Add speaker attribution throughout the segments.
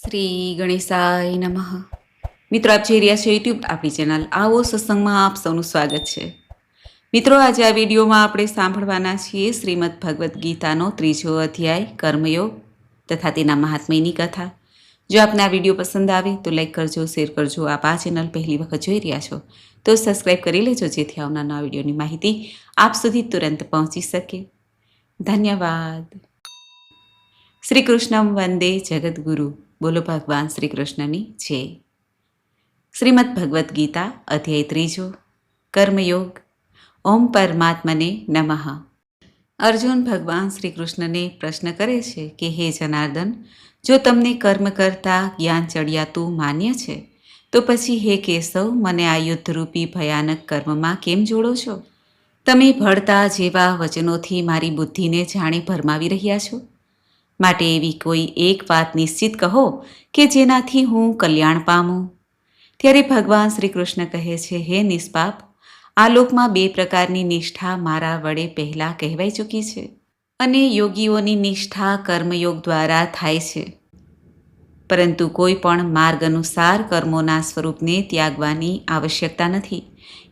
Speaker 1: શ્રી ગણેશાય નમઃ. મિત્રો, આપ જોઈ રહ્યા છો યુટ્યુબ આપણી ચેનલ આવો સત્સંગમાં આપ સૌનું સ્વાગત છે. મિત્રો, આજે આ વિડીયોમાં આપણે સાંભળવાના છીએ શ્રીમદ ભગવદ્ ગીતાનો ત્રીજો અધ્યાય, કર્મયોગ તથા તેના મહાત્મ્યની કથા. જો આપને આ વીડિયો પસંદ આવે તો લાઈક કરજો, શેર કરજો, આપ આ ચેનલ પહેલી વખત જોઈ રહ્યા છો તો સબસ્ક્રાઈબ કરી લેજો, જેથી આવનાર નવા વિડીયોની માહિતી આપ સુધી તુરંત પહોંચી શકે. ધન્યવાદ. શ્રી કૃષ્ણમ વંદે જગદગુરુ. બોલો ભગવાન શ્રી કૃષ્ણની જય શ્રીમદ ભગવદ્ ગીતા, અધ્યાય ત્રીજો, કર્મયોગ, ઓમ પરમાત્મને નમઃ. અર્જુન ભગવાન શ્રી કૃષ્ણને પ્રશ્ન કરે છે કે, હે જનાર્દન, જો તમને કર્મ કરતા જ્ઞાન ચડિયાતું માન્ય છે, તો પછી હે કેશવ, મને આ યુદ્ધરૂપી ભયાનક કર્મમાં કેમ જોડો છો? તમે ભળતા જેવા વચનોથી મારી બુદ્ધિને જાણે ભરમાવી રહ્યા છો? માટે એવી કોઈ એક વાત નિશ્ચિત કહો કે જેનાથી હું કલ્યાણ પામું? ત્યારે ભગવાન શ્રી કૃષ્ણ કહે છે, હે નિષ્પાપ, આ લોકમાં બે પ્રકારની નિષ્ઠા મારા વડે પહેલાં કહેવાઈ ચૂકી છે અને યોગીઓની નિષ્ઠા કર્મયોગ દ્વારા થાય છે. પરંતુ કોઈ પણ માર્ગ અનુસાર કર્મોના સ્વરૂપને ત્યાગવાની આવશ્યકતા નથી.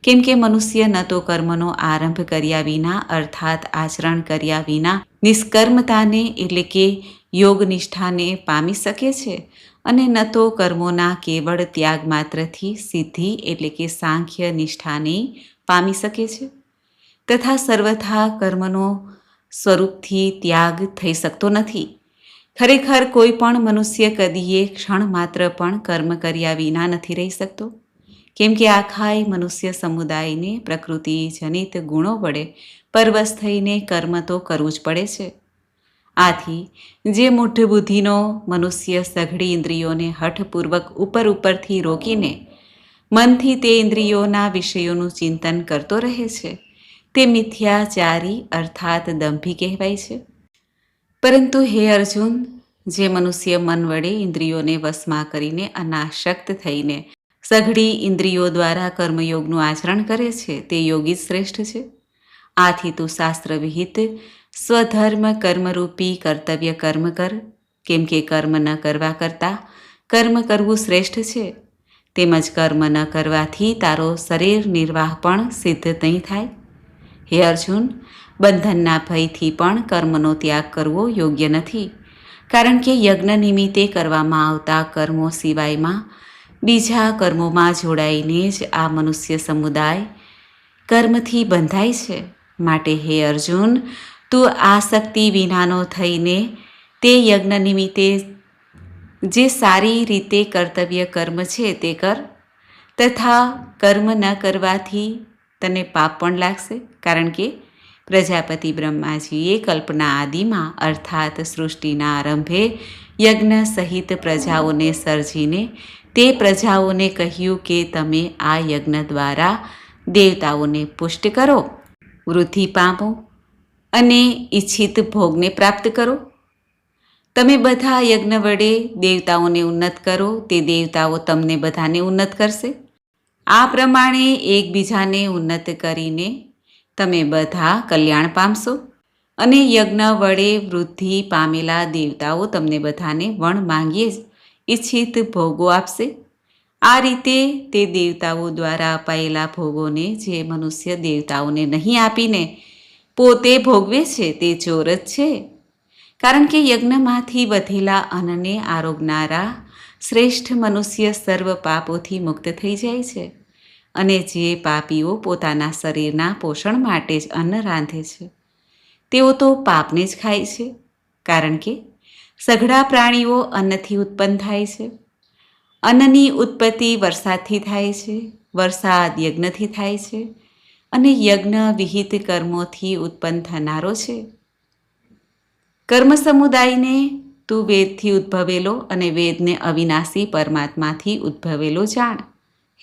Speaker 1: કેમ કે મનુષ્ય ન તો કર્મનો આરંભ કર્યા વિના, અર્થાત આચરણ કર્યા વિના, નિષ્કર્મતાને એટલે કે યોગ નિષ્ઠાને પામી શકે છે. અને ન તો કર્મોના કેવળ ત્યાગ માત્રથી સિદ્ધિ એટલે કે સાંખ્ય નિષ્ઠાને પામી શકે છે. તથા સર્વથા કર્મનો સ્વરૂપથી ત્યાગ થઈ શકતો નથી. ખરેખર કોઈ પણ મનુષ્ય કદીએ ક્ષણ માત્ર પણ કર્મ કર્યા વિના નથી રહી શકતો? કેમ કે આખાય મનુષ્ય સમુદાયને પ્રકૃતિ, જનિત ગુણો વડે પરવશ થઈને કર્મ તો કરવું જ પડે છે. આથી, જે મૂઢ બુદ્ધિનો મનુષ્ય સઘળી ઇન્દ્રિયોને હઠપૂર્વક ઉપર ઉપરથી રોકીને મનથી તે ઇન્દ્રિયોના વિષયોનું ચિંતન કરતો રહે છે, તે મિથ્યાચારી અર્થાત દંભી કહેવાય છે. પરંતુ હે અર્જુન, જે મનુષ્ય મન વડે ઇન્દ્રિયોને વશમાં કરીને અનાશક્ત થઈને સઘળી ઇન્દ્રિયો દ્વારા કર્મયોગનું આચરણ કરે છે, તે યોગી શ્રેષ્ઠ છે. આથી તું શાસ્ત્ર વિહિત, સ્વધર્મ કર્મરૂપી કર્તવ્ય કર્મ કર. કેમ કે કર્મ ન કરવા કરતાં કર્મ કરવું શ્રેષ્ઠ છે. તેમજ કર્મ ન કરવાથી તારો શરીર નિર્વાહ પણ સિદ્ધ નહીં થાય. હે અર્જુન બંધનના ભયથી પણ કર્મનો ત્યાગ કરવો યોગ્ય નથી. કારણ કે યજ્ઞ નિમિત્તે કરવામાં આવતા કર્મો સિવાયમાં બીજા કર્મોમાં જોડાઈને જ આ મનુષ્ય સમુદાય કર્મથી બંધાય છે. માટે હે અર્જુન, તું આસક્તિ વિનાનો થઈને તે યજ્ઞ નિમિત્તે જે સારી રીતે કર્તવ્ય કર્મ છે તે કર. તથા કર્મ ન કરવાથી તને પાપ પણ લાગશે. કારણ કે પ્રજાપતિ બ્રહ્માજીએ કલ્પના આદિમાં અર્થાત સૃષ્ટિના આરંભે યજ્ઞ સહિત પ્રજાઓને સર્જીને તે પ્રજાઓને કહ્યું કે તમે આ યજ્ઞ દ્વારા દેવતાઓને પુષ્ટ કરો, વૃદ્ધિ પામો અને ઈચ્છિત ભોગને પ્રાપ્ત કરો. તમે બધા યજ્ઞ વડે દેવતાઓને ઉન્નત કરો, તે દેવતાઓ તમને બધાને ઉન્નત કરશે. આ પ્રમાણે એકબીજાને ઉન્નત કરીને તમે બધા કલ્યાણ પામશો. અને યજ્ઞ વડે વૃદ્ધિ પામેલા દેવતાઓ તમને બધાને વણ માંગીએ ઈચ્છિત ભોગો આપશે. આ રીતે તે દેવતાઓ દ્વારા અપાયેલા ભોગોને જે મનુષ્ય દેવતાઓને નહીં આપીને પોતે ભોગવે છે તે ચોર જ છે. કારણ કે યજ્ઞમાંથી વધેલા અન્નને આરોગનારા શ્રેષ્ઠ મનુષ્ય સર્વ પાપોથી મુક્ત થઈ જાય છે. અને જે પાપીઓ પોતાના શરીરના પોષણ માટે જ અન્ન રાંધે છે. તેઓ તો પાપને જ ખાય છે, કારણ કે સઘળા પ્રાણીઓ અન્નથી ઉત્પન્ન થાય છે. અન્નની ઉત્પત્તિ વરસાદથી થાય છે, વરસાદ યજ્ઞથી થાય છે, અને યજ્ઞ વિહિત કર્મોથી ઉત્પન્ન થનારો છે. કર્મ સમુદાયને તું વેદથી ઉદ્ભવેલો અને વેદને અવિનાશી પરમાત્માથી ઉદ્ભવેલો જાણ.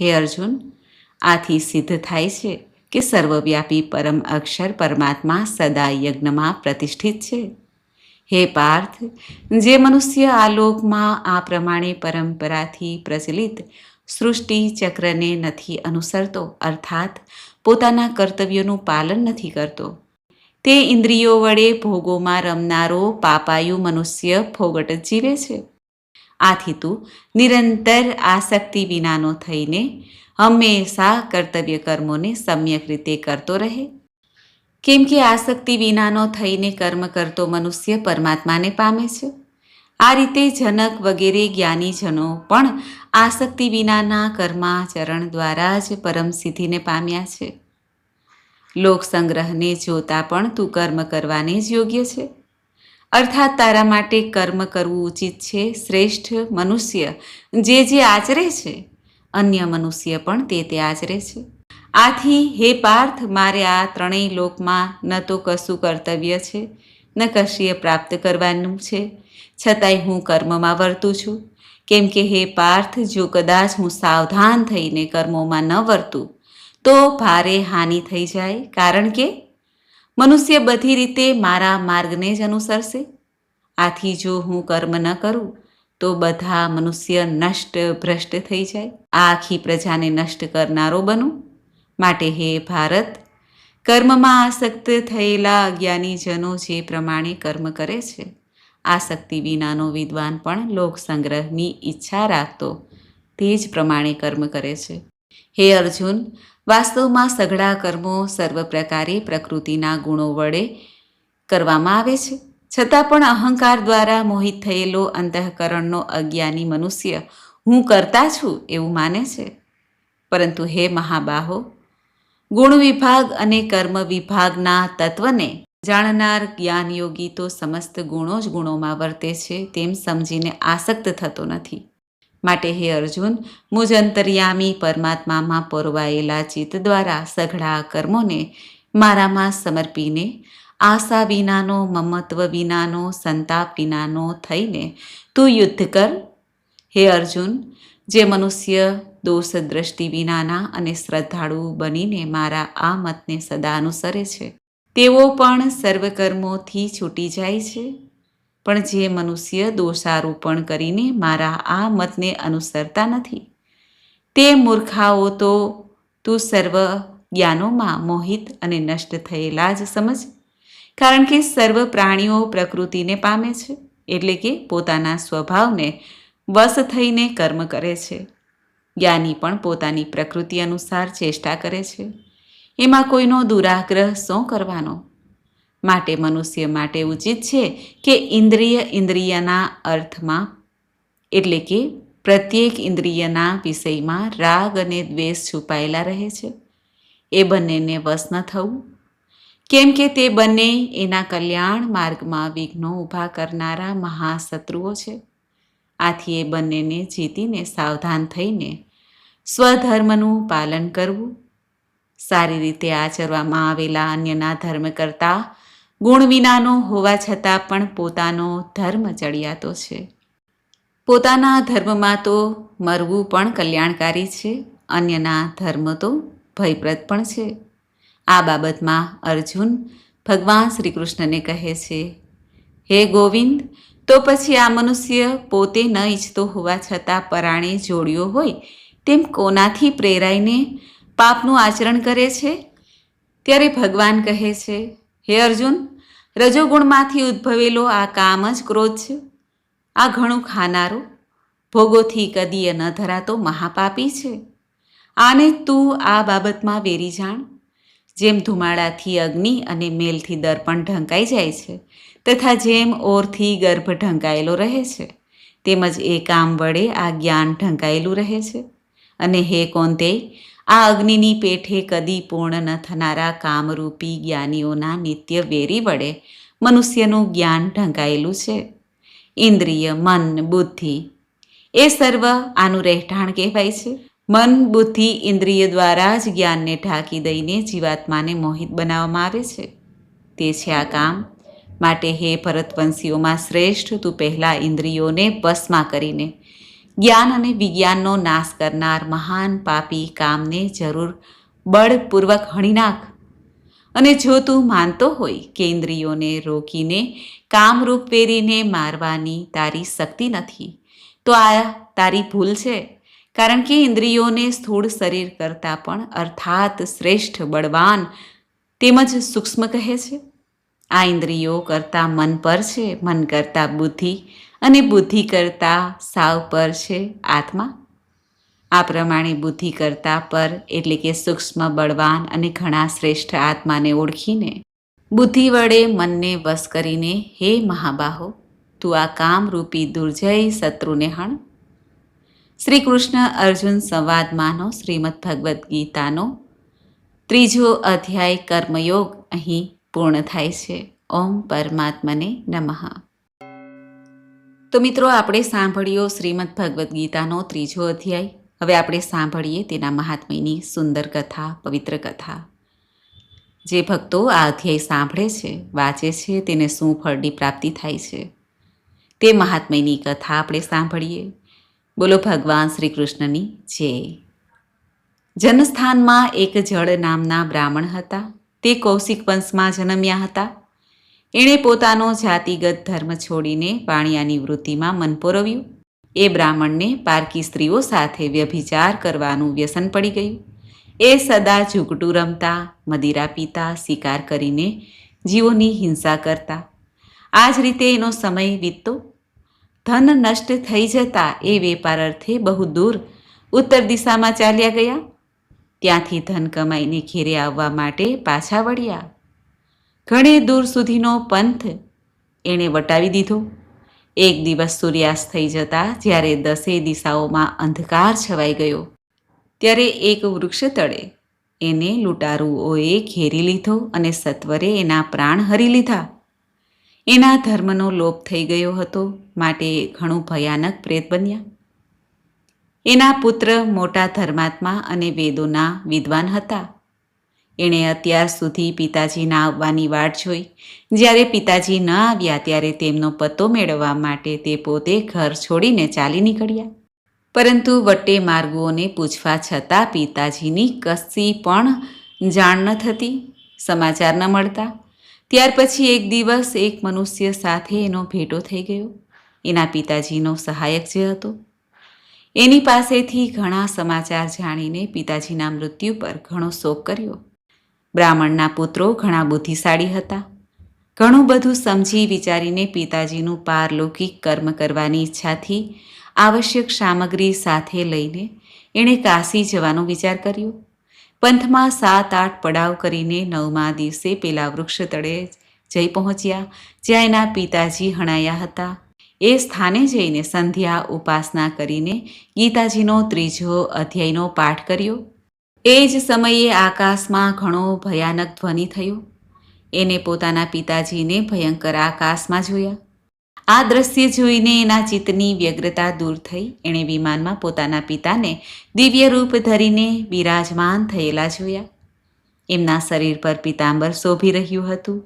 Speaker 1: હે અર્જુન આથી સિદ્ધ થાય છે કે સર્વવ્યાપી પરમ અક્ષર પરમાત્મા સદા યજ્ઞમાં પ્રતિષ્ઠિત છે. હે પાર્થ, જે મનુષ્ય આ લોકમાં આ પ્રમાણે પરંપરાથી પ્રચલિત સૃષ્ટિ ચક્રને નથી અનુસરતો, અર્થાત પોતાના કર્તવ્યોનું પાલન નથી કરતો. તે ઇન્દ્રિયો વડે ભોગોમાં રમનારો પાપાયુ મનુષ્ય ફોગટ જીવે છે. આથી તું નિરંતર આસક્તિ વિનાનો થઈને હંમેશા કર્તવ્ય કર્મોને સમ્યક રીતે કરતો રહે કેમ કે આસક્તિ વિનાનો થઈને કર્મ કરતો મનુષ્ય પરમાત્માને પામે છે આ રીતે જનક વગેરે જ્ઞાનીજનો પણ આસક્તિ વિનાના કર્માચરણ દ્વારા જ પરમ સિદ્ધિને પામ્યા છે લોક સંગ્રહને જોતા પણ તું કર્મ કરવાને જ યોગ્ય છે અર્થાત તારા માટે કર્મ કરવું ઉચિત છે શ્રેષ્ઠ મનુષ્ય જે જે આચરે છે અન્ય મનુષ્ય પણ તે તે આચરે છે. આથી, હે પાર્થ, મારે આ ત્રણેય લોકમાં ન તો કશું કર્તવ્ય છે, ન કશીએ પ્રાપ્ત કરવાનું છે. છતાંય હું કર્મમાં વર્તું છું. કેમ કે, હે પાર્થ, જો કદાચ હું સાવધાન થઈને કર્મોમાં ન વર્તું, તો ભારે હાનિ થઈ જાય. કારણ કે, મનુષ્ય બધી રીતે મારા માર્ગને જ અનુસરશે. આથી, જો હું કર્મ ન કરું તો બધા મનુષ્ય નષ્ટ, ભ્રષ્ટ થઈ જાય. આ આખી પ્રજાને નષ્ટ કરનારો બનું. માટે હે ભારત, કર્મમાં આસક્ત થયેલા અજ્ઞાનીજનો જે પ્રમાણે કર્મ કરે છે આસક્તિ વિનાનો વિદ્વાન પણ લોક સંગ્રહની ઈચ્છા રાખતો, તે જ પ્રમાણે કર્મ કરે છે. હે અર્જુન, વાસ્તવમાં સઘળા કર્મો સર્વ પ્રકારે પ્રકૃતિના ગુણો વડે કરવામાં આવે છે. છતાં પણ અહંકાર દ્વારા મોહિત થયેલો અંતઃકરણનો અજ્ઞાની મનુષ્ય હું કરતા છું એવું માને છે. પરંતુ હે મહાબાહો, ગુણ વિભાગ અને કર્મ વિભાગના તત્વને જાણનાર જ્ઞાનયોગી તો સમસ્ત ગુણો જ ગુણોમાં વર્તે છે તેમ સમજીને આસક્ત થતો નથી. માટે હે અર્જુન, મુજ અંતર્યામી પરમાત્મામાં પોરવાયેલા ચિત્ત દ્વારા સઘળા કર્મોને મારામાં સમર્પીને આશા વિનાનો, મમત્વ વિનાનો, સંતાપ વિનાનો થઈને તું યુદ્ધ કર. હે અર્જુન, જે મનુષ્ય દોષ દ્રષ્ટિ વિનાના અને શ્રદ્ધાળુ બનીને મારા આ મતને સદા અનુસરે છે. તેઓ પણ સર્વકર્મોથી છૂટી જાય છે. પણ જે મનુષ્ય દોષારોપણ કરીને મારા આ મતને અનુસરતા નથી, તે મૂર્ખાઓ તો તું સર્વ જ્ઞાનોમાં મોહિત અને નષ્ટ થયેલા જ સમજ. કારણ કે સર્વ પ્રાણીઓ પ્રકૃતિને પામે છે, એટલે કે પોતાના સ્વભાવને વશ થઈને કર્મ કરે છે. જ્ઞાની પણ પોતાની પ્રકૃતિ અનુસાર ચેષ્ટા કરે છે. એમાં કોઈનો દુરાગ્રહ શું કરવાનો? માટે મનુષ્ય માટે ઉચિત છે કે ઇન્દ્રિય ઇન્દ્રિયના અર્થમાં, એટલે કે પ્રત્યેક ઇન્દ્રિયના વિષયમાં રાગ અને દ્વેષ છુપાયેલા રહે છે. એ બંનેને વશ ન થવું કેમ કે તે બંને એના કલ્યાણ માર્ગમાં વિઘ્નો ઊભા કરનારા મહાશત્રુઓ છે. આથી એ બંનેને જીતીને સાવધાન થઈને સ્વધર્મનું પાલન કરવું. સારી રીતે આચરવામાં આવેલા અન્યના ધર્મ કરતાં ગુણ વિનાનો હોવા છતાં પણ પોતાનો ધર્મ ચડિયાતો છે. પોતાના ધર્મમાં તો મરવું પણ કલ્યાણકારી છે. અન્યના ધર્મ તો ભયપ્રદ પણ છે. આ બાબતમાં અર્જુન ભગવાન શ્રી કૃષ્ણને કહે છે, હે ગોવિંદ, તો પછી આ મનુષ્ય પોતે ન ઈચ્છતો હોવા છતાં પરાણે જોડ્યો હોય તેમ કોનાથી પ્રેરાઈને પાપનું આચરણ કરે છે? ત્યારે ભગવાન કહે છે, હે અર્જુન, રજોગુણમાંથી ઉદ્ભવેલો આ કામ જ ક્રોધ છે. આ ઘણું ખાનારો, ભોગોથી કદીય ન ધરાતો મહાપાપી છે. આને તું આ બાબતમાં વેરી જાણ. જેમ ધુમાડાથી અગ્નિ અને મેલથી દર્પણ ઢંકાઈ જાય છે, તથા જેમ ઓરથી ગર્ભ ઢંકાયેલો રહે છે, તેમજ એ કામ વડે આ જ્ઞાન ઢંકાયેલું રહે છે. અને હે કોંતે, આ અગ્નિની પેઠે કદી પૂર્ણ ન થનારા કામરૂપી જ્ઞાનીઓના નિત્ય વેરી વડે મનુષ્યનું જ્ઞાન ઢંકાયેલું છે. ઇન્દ્રિય, મન, બુદ્ધિ, એ સર્વ આનું રહેઠાણ કહેવાય છે. મન, બુદ્ધિ, ઇન્દ્રિય દ્વારા જ જ્ઞાનને ઢાંકી દઈને જીવાત્માને મોહિત બનાવવામાં આવે છે. તે છે આ કામ. માટે હે ભરતવંશીઓમાં શ્રેષ્ઠ, તું પહેલાં ઇન્દ્રિયોને વશમાં કરીને જ્ઞાન અને વિજ્ઞાનનો નાશ કરનાર મહાન પાપી કામને જરૂર બળપૂર્વક હણી નાખ. અને જો તું માનતો હોય કે ઇન્દ્રિયોને રોકીને કામરૂપ વેરીને મારવાની તારી શક્તિ નથી, તો આ તારી ભૂલ છે. કારણ કે ઇન્દ્રિયોને સ્થૂળ શરીર કરતાં પણ અર્થાત શ્રેષ્ઠ બળવાન તેમજ સૂક્ષ્મ કહે છે. આ ઇન્દ્રિયો કરતાં મન પર છે, મન કરતાં બુદ્ધિ અને બુદ્ધિ કરતાં સાવ પર છે આત્મા. આ પ્રમાણે બુદ્ધિ કરતા પર એટલે કે સૂક્ષ્મ, બળવાન અને ઘણા શ્રેષ્ઠ આત્માને ઓળખીને બુદ્ધિ વડે મનને વશ કરીને, હે મહાબાહો, તું આ કામરૂપી દુર્જય શત્રુને હણ. શ્રી કૃષ્ણ અર્જુન સંવાદમાંનો શ્રીમદ ભગવદ્ ગીતાનો ત્રીજો અધ્યાય કર્મયોગ અહીં પૂર્ણ થાય છે. ઓમ પરમાત્મને નમઃ. તો મિત્રો, આપણે સાંભળ્યો શ્રીમદ ભગવદ્ ગીતાનો ત્રીજો અધ્યાય. હવે આપણે સાંભળીએ તેના મહાત્મ્યની સુંદર કથા, પવિત્ર કથા. જે ભક્તો આ અધ્યાય સાંભળે છે, વાંચે છે, તેને શું ફળની પ્રાપ્તિ થાય છે, તે મહાત્મ્યની કથા આપણે સાંભળીએ. બોલો ભગવાન શ્રી કૃષ્ણની જય. જનસ્થાનમાં એક જળ નામના બ્રાહ્મણ હતા. તે કૌશિક વંશમાં જન્મ્યા હતા. એણે પોતાનો જાતિગત ધર્મ છોડીને વાણિયાની વૃત્તિમાં મન પોરવ્યું. એ બ્રાહ્મણને પારકી સ્ત્રીઓ સાથે વ્યભિચાર કરવાનું વ્યસન પડી ગયું. એ સદા ઝૂકટું રમતા, મદિરા પીતા, શિકાર કરીને જીવોની હિંસા કરતા. આ જ રીતે એનો સમય વીતતો. ધન નષ્ટ થઈ જતા એ વેપાર અર્થે બહુ દૂર ઉત્તર દિશામાં ચાલ્યા ગયા. ત્યાંથી ધન કમાઈને ઘેરે આવવા માટે પાછા વળ્યા. ઘણે દૂર સુધીનો પંથ એણે વટાવી દીધો. એક દિવસ સૂર્યાસ્ત થઈ જતા જ્યારે દસે દિશાઓમાં અંધકાર છવાઈ ગયો, ત્યારે એક વૃક્ષ તળે. એને લૂંટારુઓએ ઘેરી લીધો અને સત્વરે એના પ્રાણ હરી લીધા. એના ધર્મનો લોપ થઈ ગયો હતો, માટે ઘણું ભયાનક પ્રેત બન્યા. એના પુત્ર મોટા ધર્માત્મા અને વેદોના વિદ્વાન હતા. એણે અત્યાર સુધી પિતાજીના આવવાની વાટ જોઈ. જ્યારે પિતાજી ન આવ્યા ત્યારે તેમનો પત્તો મેળવવા માટે તે પોતે ઘર છોડીને ચાલી નીકળ્યા. પરંતુ વટ્ટે માર્ગોને પૂછવા છતાં પિતાજીની કશી પણ જાણ ન થતી, સમાચાર ન મળતા. ત્યાર પછી એક દિવસ એક મનુષ્ય સાથે એનો ભેટો થઈ ગયો. એના પિતાજીનો સહાયક જે હતો. એની પાસેથી ઘણા સમાચાર જાણીને પિતાજીના મૃત્યુ પર ઘણો શોક કર્યો. બ્રાહ્મણના પુત્રો ઘણા બુદ્ધિશાળી હતા. ઘણું બધું સમજી વિચારીને પિતાજીનું પારલૌકિક કર્મ કરવાની ઈચ્છાથી આવશ્યક સામગ્રી સાથે લઈને એણે કાશી જવાનો વિચાર કર્યો. પંથમાં સાત આઠ પડાવ કરીને નવમા દિવસે પેલા વૃક્ષ તળે જઈ પહોંચ્યા, જ્યાં એના પિતાજી હણાયા હતા. એ સ્થાને જઈને સંધ્યા ઉપાસના કરીને ગીતાજીનો ત્રીજો અધ્યાયનો પાઠ કર્યો. એ જ સમયે આકાશમાં ઘણો ભયાનક ધ્વનિ થયો. એને પોતાના પિતાજીને ભયંકર આકાશમાં જોયા. આ દ્રશ્ય જોઈને એના ચિત્તની વ્યગ્રતા દૂર થઈ. એણે વિમાનમાં પોતાના પિતાને દિવ્ય રૂપ ધરીને બિરાજમાન થયેલા જોયા. એમના શરીર પર પિતાંબર શોભી રહ્યું હતું.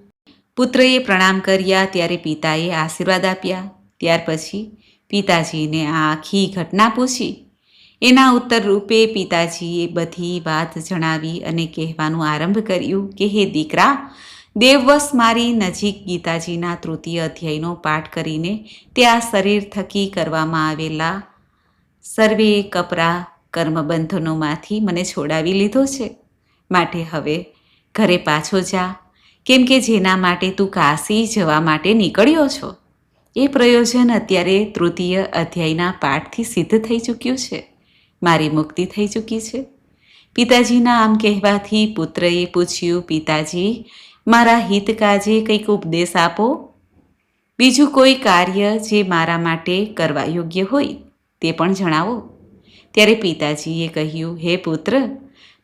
Speaker 1: પુત્રએ પ્રણામ કર્યા, ત્યારે પિતાએ આશીર્વાદ આપ્યા. ત્યાર પછી પિતાજીને આ આખી ઘટના પૂછી. એના ઉત્તર રૂપે પિતાજીએ બધી વાત જણાવી અને કહેવાનું આરંભ કર્યું કે, હે દીકરા દેવવશ મારી નજીક ગીતાજીના તૃતીય અધ્યાયનો પાઠ કરીને તે આ શરીર થકી કરવામાં આવેલા સર્વે કપરા કર્મબંધનોમાંથી મને છોડાવી લીધો છે. માટે હવે ઘરે પાછો જા. કેમ કે જેના માટે તું કાશી જવા માટે નીકળ્યો છો. એ પ્રયોજન અત્યારે તૃતીય અધ્યાયના પાઠથી સિદ્ધ થઈ ચૂક્યું છે. મારી મુક્તિ થઈ ચૂકી છે. પિતાજીના આમ કહેવાથી પુત્રએ પૂછ્યું, પિતાજી મારા હિત કાજે કંઈક ઉપદેશ આપો? બીજું કોઈ કાર્ય જે મારા માટે કરવા યોગ્ય હોય, તે પણ જણાવો. ત્યારે પિતાજીએ કહ્યું, હે પુત્ર,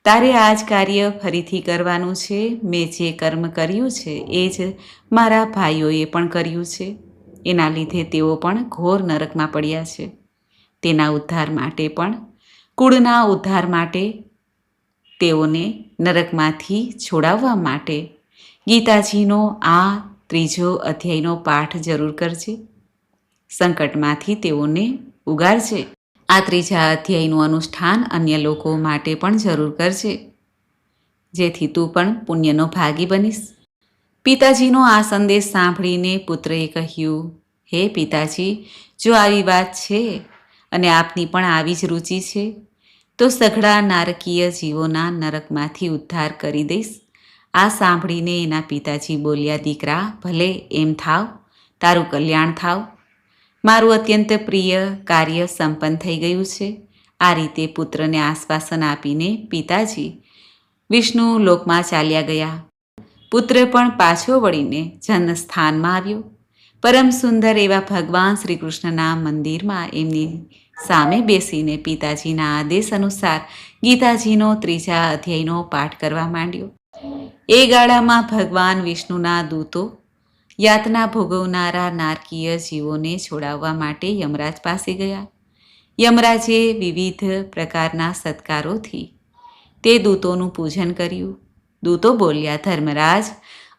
Speaker 1: તારે આ જ કાર્ય ફરીથી કરવાનું છે. મેં જે કર્મ કર્યું છે, એ જ મારા ભાઈઓએ પણ કર્યું છે. એના લીધે તેઓ પણ ઘોર નરકમાં પડ્યા છે. તેના ઉદ્ધાર માટે પણ, કુળના ઉદ્ધાર માટે તેઓને નરકમાંથી છોડાવવા માટે ગીતાજીનો આ ત્રીજો અધ્યાયનો પાઠ જરૂર કરજે. સંકટમાંથી તેઓને ઉગારજે. આ ત્રીજા અધ્યાયનું અનુષ્ઠાન અન્ય લોકો માટે પણ જરૂર કરજે. જેથી તું પણ પુણ્યનો ભાગી બનીશ. પિતાજીનો આ સંદેશ સાંભળીને પુત્રએ કહ્યું, હે પિતાજી, જો આવી વાત છે અને આપની પણ આવી જ રુચિ છે, તો સઘળા નારકીય જીવોના નરકમાંથી ઉદ્ધાર કરી દઈશ. આ સાંભળીને એના પિતાજી બોલ્યા, દીકરા, ભલે એમ થાવ, તારું કલ્યાણ થાવ. મારું અત્યંત પ્રિય કાર્ય સંપન્ન થઈ ગયું છે. આ રીતે પુત્રને આશ્વાસન આપીને પિતાજી વિષ્ણુ લોકમાં ચાલ્યા ગયા. પુત્ર પણ પાછો વળીને જન્મસ્થાનમાં આવ્યો. પરમ સુંદર એવા ભગવાન શ્રી કૃષ્ણના મંદિરમાં એમની સામે બેસીને પિતાજીના આદેશ અનુસાર ગીતાજીનો ત્રીજા અધ્યાયનો પાઠ કરવા માંડ્યો. એ ગાળામાં ભગવાન વિષ્ણુના દૂતો, યાતના ભોગવનારા નારકીય જીવોને છોડાવવા માટે યમરાજ પાસે ગયા. યમરાજે વિવિધ પ્રકારના સત્કારોથી તે દૂતોનું પૂજન કર્યું. દૂતો બોલ્યા, ધર્મરાજ,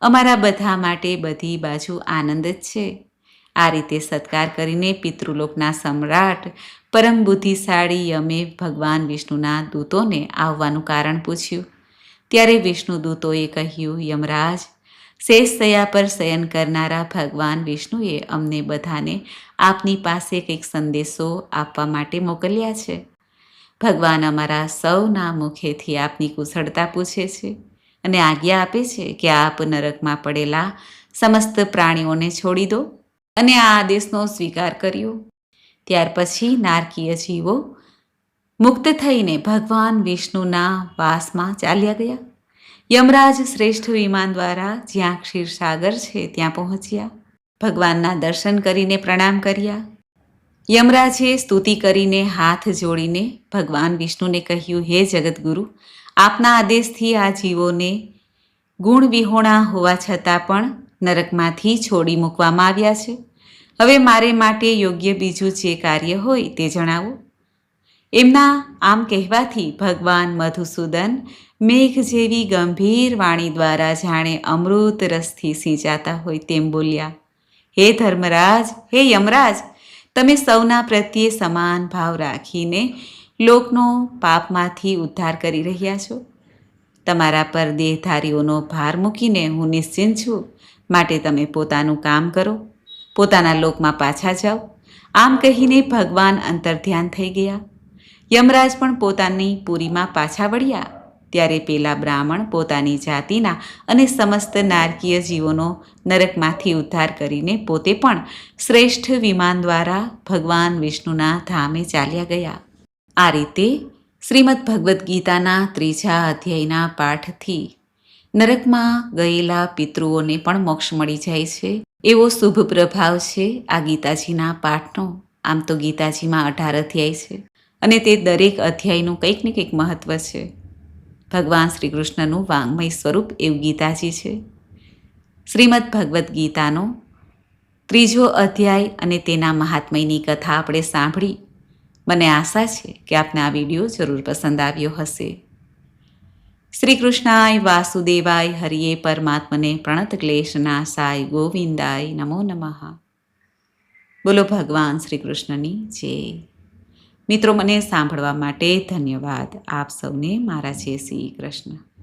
Speaker 1: અમારા બધા માટે બધી બાજુ આનંદ જ છે. આ રીતે સત્કાર કરીને પિતૃલોકના સમ્રાટ, પરમ બુદ્ધિશાળી યમે ભગવાન વિષ્ણુના દૂતોને આવવાનું કારણ પૂછ્યું. ત્યારે વિષ્ણુ દૂતોએ કહ્યું, યમરાજ, શેષ થયા પર શયન કરનારા ભગવાન વિષ્ણુએ અમને બધાને આપની પાસે કંઈક સંદેશો આપવા માટે મોકલ્યા છે. ભગવાન અમારા સૌના મુખેથી આપની કુશળતા પૂછે છે અને આજ્ઞા આપે છે કે આપ નરકમાં પડેલા સમસ્ત પ્રાણીઓને છોડી દો અને આ આદેશનો સ્વીકાર કર્યો. ત્યાર પછી નારકીય જીવો મુક્ત થઈને ભગવાન વિષ્ણુના વાસમાં ચાલ્યા ગયા. યમરાજ શ્રેષ્ઠ વિમાન દ્વારા જ્યાં ક્ષીરસાગર છે ત્યાં પહોંચ્યા. ભગવાનના દર્શન કરીને પ્રણામ કર્યા. યમરાજે સ્તુતિ કરીને હાથ જોડીને ભગવાન વિષ્ણુને કહ્યું, હે જગતગુરુ આપના આદેશથી આ જીવોને ગુણવિહોણા હોવા છતાં પણ નરકમાંથી છોડી મૂકવામાં આવ્યા છે. હવે મારે માટે યોગ્ય બીજું જે કાર્ય હોય તે જણાવો. એમના આમ કહેવાથી ભગવાન મધુસૂદન મેઘ જેવી ગંભીર વાણી દ્વારા જાણે અમૃત રસથી સિંચાતા હોય તેમ બોલ્યા, હે ધર્મરાજ, હે યમરાજ, તમે સૌના પ્રત્યે સમાન ભાવ રાખીને લોકનો પાપમાંથી ઉદ્ધાર કરી રહ્યા છો. તમારા પર દેહધારીઓનો ભાર મૂકીને હું નિશ્ચિંત છું. માટે તમે પોતાનું કામ કરો. પોતાના લોકમાં પાછા જાઓ. આમ કહીને ભગવાન અંતર્ધ્યાન થઈ ગયા. યમરાજ પણ પોતાની પુરીમાં પાછા વળ્યા. ત્યારે પેલા બ્રાહ્મણ પોતાની જાતિના અને સમસ્ત નારકીય જીવોનો નરકમાંથી ઉદ્ધાર કરીને પોતે પણ શ્રેષ્ઠ વિમાન દ્વારા ભગવાન વિષ્ણુના ધામે ચાલ્યા ગયા. આ રીતે શ્રીમદ ભગવદ્ ગીતાના ત્રીજા અધ્યાયના પાઠથી નરકમાં ગયેલા પિતૃઓને પણ મોક્ષ મળી જાય છે. એવો શુભ પ્રભાવ છે આ ગીતાજીના પાઠનો. આમ તો ગીતાજીમાં અઢાર અધ્યાય છે. અને તે દરેક અધ્યાયનું કંઈક ને કંઈક મહત્વ છે. ભગવાન શ્રી કૃષ્ણનું વાંગમય સ્વરૂપ એવું ગીતાજી છે. શ્રીમદ ભગવદ્ ગીતાનો ત્રીજો અધ્યાય અને તેના મહાત્મયની કથા આપણે સાંભળી. મને આશા છે કે આપને આ વીડિયો જરૂર પસંદ આવ્યો હશે. શ્રી કૃષ્ણાય વાસુદેવાય હરિયે પરમાત્મને પ્રણત ક્લેશનાશાય ગોવિંદાય નમો નમઃ. બોલો ભગવાન શ્રી કૃષ્ણની જય. મિત્રો મને સાંભળવા માટે ધન્યવાદ. આપ સૌને મારા છે શ્રી કૃષ્ણ.